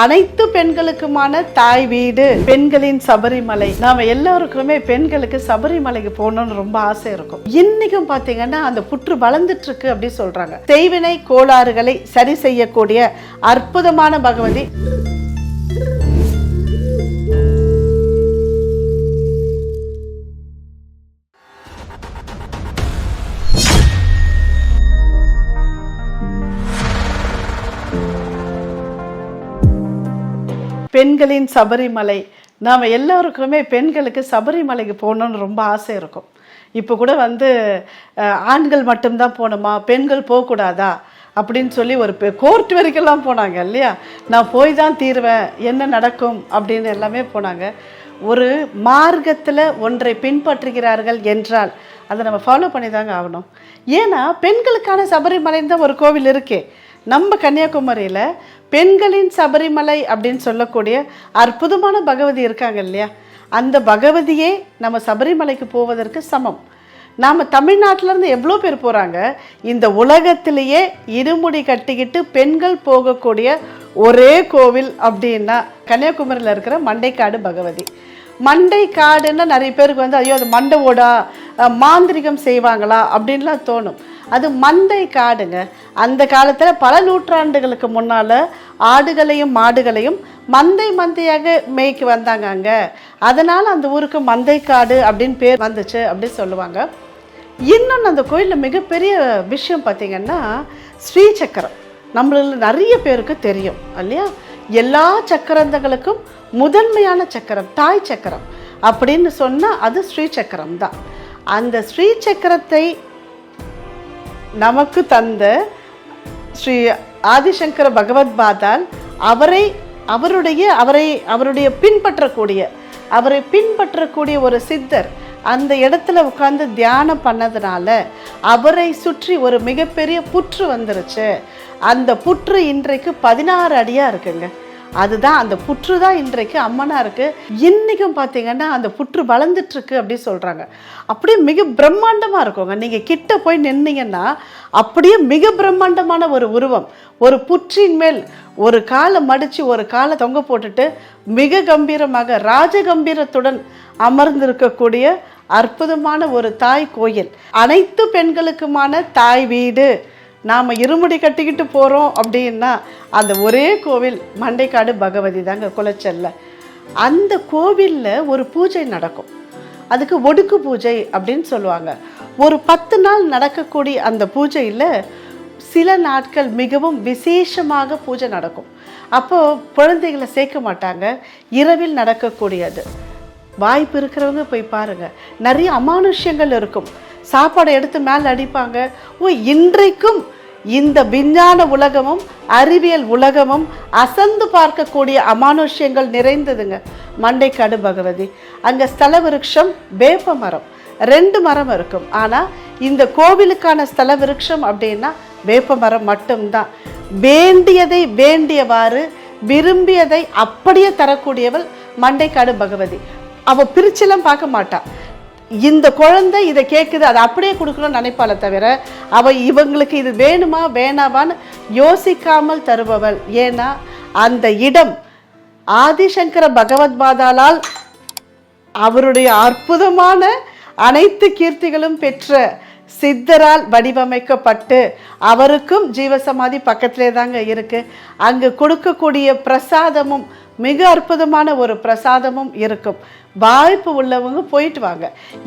அனைத்து பெண்களுக்குமான தாய் வீடு பெண்களின் சபரிமலை. நாம எல்லாருக்குமே பெண்களுக்கு சபரிமலைக்கு போகணும்னு ரொம்ப ஆசை இருக்கும். இன்னைக்கும் பாத்தீங்கன்னா அந்த புற்று வளர்ந்துட்டு இருக்கு அப்படின்னு சொல்றாங்க. செய்வினை கோளாறுகளை சரி செய்யக்கூடிய அற்புதமான பகவதி. பெண்களின் சபரிமலை. நாம் எல்லோருக்குமே பெண்களுக்கு சபரிமலைக்கு போகணுன்னு ரொம்ப ஆசை இருக்கும். இப்போ கூட வந்து ஆண்கள் மட்டும்தான் போகணுமா? பெண்கள் போகக்கூடாதா? அப்படின்னு சொல்லி ஒரு கோர்ட் வரைக்கும்லாம் போனாங்க இல்லையா? நான் போய் தான் தீருவேன் என்ன நடக்கும் அப்படின்னு எல்லாமே போனாங்க. ஒரு மார்க்கத்தில் ஒன்றை பின்பற்றுகிறார்கள் என்றால் அதை நம்ம ஃபாலோ பண்ணி தாங்க ஆகணும். ஏன்னா பெண்களுக்கான சபரிமலைன்னு தான் ஒரு கோவில் இருக்கே. நம்ம கன்னியாகுமரியில் பெண்களின் சபரிமலை அப்படின்னு சொல்லக்கூடிய அற்புதமான பகவதி இருக்காங்க இல்லையா? அந்த பகவதியே நம்ம சபரிமலைக்கு போவதற்கு சமம். நாம் தமிழ்நாட்டிலேருந்து எவ்வளோ பேர் போகிறாங்க இந்த உலகத்திலேயே இருமுடி கட்டிக்கிட்டு பெண்கள் போகக்கூடிய ஒரே கோவில் அப்படின்னா கன்னியாகுமரியில் இருக்கிற மண்டைக்காடு பகவதி. மண்டை காடுன்னா நிறைய பேருக்கு வந்து ஐயோ அது மண்டை ஓடா மாந்திரிகம் செய்வாங்களா? அப்படின்லாம் தோணும். அது மந்தை காடுங்க. அந்த காலத்தில் பல நூற்றாண்டுகளுக்கு முன்னால் ஆடுகளையும் மாடுகளையும் மந்தை மந்தையாக மேய்க்கு வந்தாங்க அங்கே. அதனால் அந்த ஊருக்கு மந்தை காடு அப்படின்னு பேர் வந்துச்சு அப்படின்னு சொல்லுவாங்க. இன்னொன்று அந்த கோயிலில் மிகப்பெரிய விஷயம் பார்த்திங்கன்னா ஸ்ரீசக்கரம். நம்மள நிறைய பேருக்கு தெரியும் இல்லையா? எல்லா சக்கரந்தங்களுக்கும் முதன்மையான சக்கரம் தாய் சக்கரம் அப்படின்னு சொன்னால் அது ஸ்ரீசக்கரம் தான். அந்த ஸ்ரீசக்கரத்தை நமக்கு தந்த ஸ்ரீ ஆதிசங்கர பகவத் பாதால் அவரை அவருடைய அவரை அவருடைய பின்பற்றக்கூடிய அவரை பின்பற்றக்கூடிய ஒரு சித்தர் அந்த இடத்துல உட்காந்து தியானம் பண்ணதுனால அவரை சுற்றி ஒரு மிகப்பெரிய புற்று வந்துருச்சு. அந்த புற்று இன்றைக்கு பதினாறு அடியாக இருக்குங்க. அதுதான் அந்த புற்று தான் இன்றைக்கு அம்மனாருக்கு. இன்றைக்கும் பார்த்தீங்கன்னா அந்த புற்று வளர்ந்துட்டுருக்கு அப்படின்னு அப்படி அப்படியே மிக பிரம்மாண்டமாக இருக்குங்க. நீங்கள் கிட்ட போய் நின்னீங்கன்னா அப்படியே மிக பிரம்மாண்டமான ஒரு உருவம். ஒரு புற்றின் மேல் ஒரு காலை மடித்து ஒரு காலை தொங்க போட்டுட்டு மிக கம்பீரமாக ராஜகம்பீரத்துடன் அமர்ந்திருக்கக்கூடிய அற்புதமான ஒரு தாய் கோயில். அனைத்து பெண்களுக்குமான தாய் வீடு. நாம் இருமுடி கட்டிக்கிட்டு போகிறோம் அப்படின்னா அந்த ஒரே கோவில் மண்டைக்காடு பகவதி தாங்க குளச்சல்ல. அந்த கோவிலில் ஒரு பூஜை நடக்கும். அதுக்கு ஒடுக்கு பூஜை அப்படின்னு சொல்லுவாங்க. ஒரு பத்து நாள் நடக்கக்கூடிய அந்த பூஜையில் சில நாட்கள் மிகவும் விசேஷமாக பூஜை நடக்கும். அப்போது குழந்தைகளை சேர்க்க மாட்டாங்க. இரவில் நடக்கக்கூடியது. வாய்ப்பு இருக்கிறவங்க போய் பாருங்க. நிறைய அமானுஷ்யங்கள் இருக்கும். சாப்பாடை எடுத்து மேலே அடிப்பாங்க. ஓ இன்றைக்கும் இந்த விஞ்ஞான உலகமும் அறிவியல் உலகமும் அசந்து பார்க்கக்கூடிய அமானுஷ்யங்கள் நிறைந்ததுங்க. மண்டைக்காடு பகவதி. அங்கே ஸ்தல விருட்சம் வேப்ப மரம். ரெண்டு மரம் இருக்கும். ஆனால் இந்த கோவிலுக்கான ஸ்தல விருட்சம் அப்படின்னா வேப்ப மரம் மட்டும்தான். வேண்டியதை வேண்டியவாறு விரும்பியதை அப்படியே தரக்கூடியவள் மண்டைக்காடு பகவதி. அவள் பிரிச்செல்லாம் பார்க்க மாட்டாள் இந்த குழந்தை இதை கேட்குது அதை அப்படியே கொடுக்கணும்னு நினைப்பாளே தவிர அவள் இவங்களுக்கு இது வேணுமா வேணாவான்னு யோசிக்காமல் தருபவள். ஏன்னா அந்த இடம் ஆதிசங்கர பகவத்பாதாலால் அவருடைய அற்புதமான அனைத்து கீர்த்திகளும் பெற்ற சித்தரால் வடிவமைக்கப்பட்டு அவருக்கும் ஜீவசமாதி பக்கத்திலே தாங்க இருக்குது அங்கு கொடுக்கக்கூடிய பிரசாதமும் மிக அற்புதமான ஒரு பிரசாதமும் இருக்கும். வாய்ப்பு உள்ளவங்க போயிட்டு வாங்க.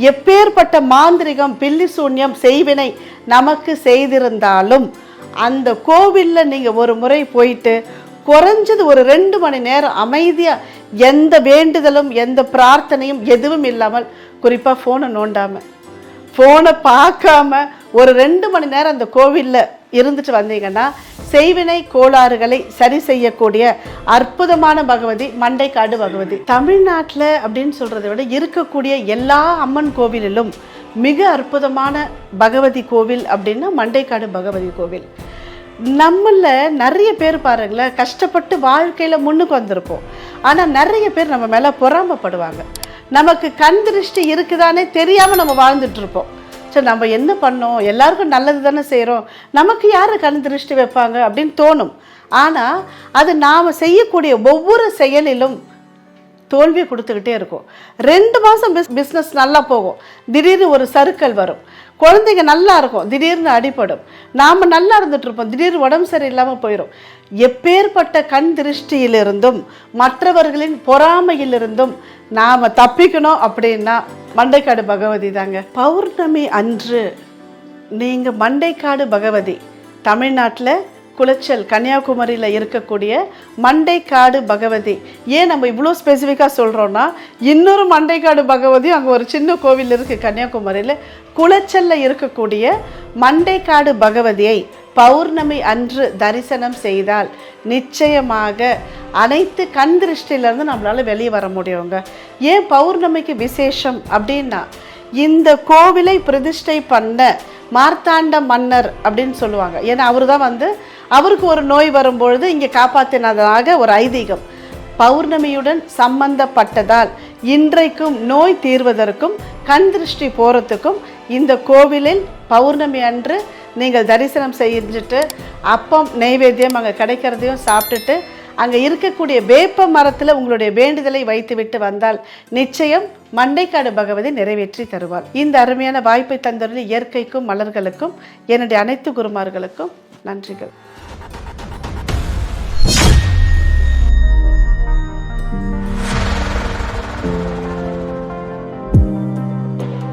எப்பேற்பட்ட மாந்திரிகம் பில்லி சூன்யம் செய்வினை நமக்கு செய்திருந்தாலும் அந்த கோவிலில் நீங்கள் ஒரு முறை போயிட்டு குறைஞ்சது ஒரு ரெண்டு மணி நேரம் அமைதியாக எந்த வேண்டுதலும் எந்த பிரார்த்தனையும் எதுவும் இல்லாமல் குறிப்பாக ஃபோனை நோண்டாமல் ஃபோனை பார்க்காம ஒரு ரெண்டு மணி நேரம் அந்த கோவிலில் இருந்துட்டு வந்தீங்கன்னா செய்வினை கோளாறுகளை சரி செய்யக்கூடிய அற்புதமான பகவதி மண்டைக்காடு பகவதி. தமிழ்நாட்டில் அப்படின்னு சொல்கிறத விட இருக்கக்கூடிய எல்லா அம்மன் கோவிலிலும் மிக அற்புதமான பகவதி கோவில் அப்படின்னா மண்டைக்காடு பகவதி கோவில். நம்மள நிறைய பேர் பாருங்களேன் கஷ்டப்பட்டு வாழ்க்கையில் முன்னுக்கு வந்திருப்போம். ஆனால் நிறைய பேர் நம்ம மேலே பொறாமப்படுவாங்க. நமக்கு கண் திருஷ்டி இருக்குதானே தெரியாமல் நம்ம வாழ்ந்துட்டுருப்போம் சரி நம்ம என்ன பண்ணோம்? எல்லாருக்கும் நல்லது தானே செய்கிறோம் நமக்கு யார் கண் திருஷ்டி வைப்பாங்க அப்படின்னு தோணும். ஆனால் அது நாம் செய்யக்கூடிய ஒவ்வொரு செயலிலும் தோல்வி கொடுத்துக்கிட்டே இருக்கும். ரெண்டு மாதம் பிஸ் பிஸ்னஸ் நல்லா போகும். திடீர்னு ஒரு சறுக்கல் வரும். குழந்தைங்க நல்லா இருக்கும். திடீர்னு அடிபடும். நாம் நல்லா இருந்துகிட்ருப்போம் திடீர் திடீர்னு உடம்பு சரியில்லாமல் போயிடும் எப்பேற்பட்ட கண் திருஷ்டியிலிருந்தும் மற்றவர்களின் பொறாமையிலிருந்தும் நாம் தப்பிக்கணும் அப்படின்னா மண்டைக்காடு பகவதி தாங்க. பௌர்ணமி அன்று நீங்கள் மண்டைக்காடு பகவதி. தமிழ்நாட்டில் குளச்சல் கன்னியாகுமரியில் இருக்கக்கூடிய மண்டைக்காடு பகவதி. ஏன் நம்ம இவ்வளோ ஸ்பெசிஃபிக்காக சொல்கிறோன்னா இன்னொரு மண்டைக்காடு பகவதியும் அங்கே ஒரு சின்ன கோவில் இருக்குது கன்னியாகுமரியில். குளச்சலில் இருக்கக்கூடிய மண்டைக்காடு பகவதியை பௌர்ணமி அன்று தரிசனம் செய்தால் நிச்சயமாக அனைத்து கண் திருஷ்டியிலேருந்து நம்மளால் வெளியே வர முடியுங்க. ஏன் பௌர்ணமிக்கு விசேஷம் அப்படின்னா இந்த கோவிலை பிரதிஷ்டை பண்ண மார்த்தாண்ட மன்னர் அப்படின்னு சொல்லுவாங்க. ஏன்னா அவர் தான் வந்து அவருக்கு ஒரு நோய் வரும்பொழுது இங்கே காப்பாற்றினதாக ஒரு ஐதீகம். பௌர்ணமியுடன் சம்பந்தப்பட்டதால் இன்றைக்கும் நோய் தீர்வதற்கும் கண் திருஷ்டி போகிறதுக்கும் இந்த கோவிலில் பௌர்ணமி அன்று நீங்கள் தரிசனம் செஞ்சுட்டு அப்பம் நெய்வேத்தியம் அங்கே கிடைக்கிறதையும் சாப்பிட்டுட்டு அங்கே இருக்கக்கூடிய வேப்ப மரத்தில் உங்களுடைய வேண்டுதலை வைத்துவிட்டு வந்தால் நிச்சயம் மண்டைக்காடு பகவதி நிறைவேற்றி தருவார் இந்த அருமையான வாய்ப்பை தந்தருள் இயற்கைக்கும் மலர்களுக்கும் என்னுடைய அனைத்து குருமார்களுக்கும் நன்றிகள்.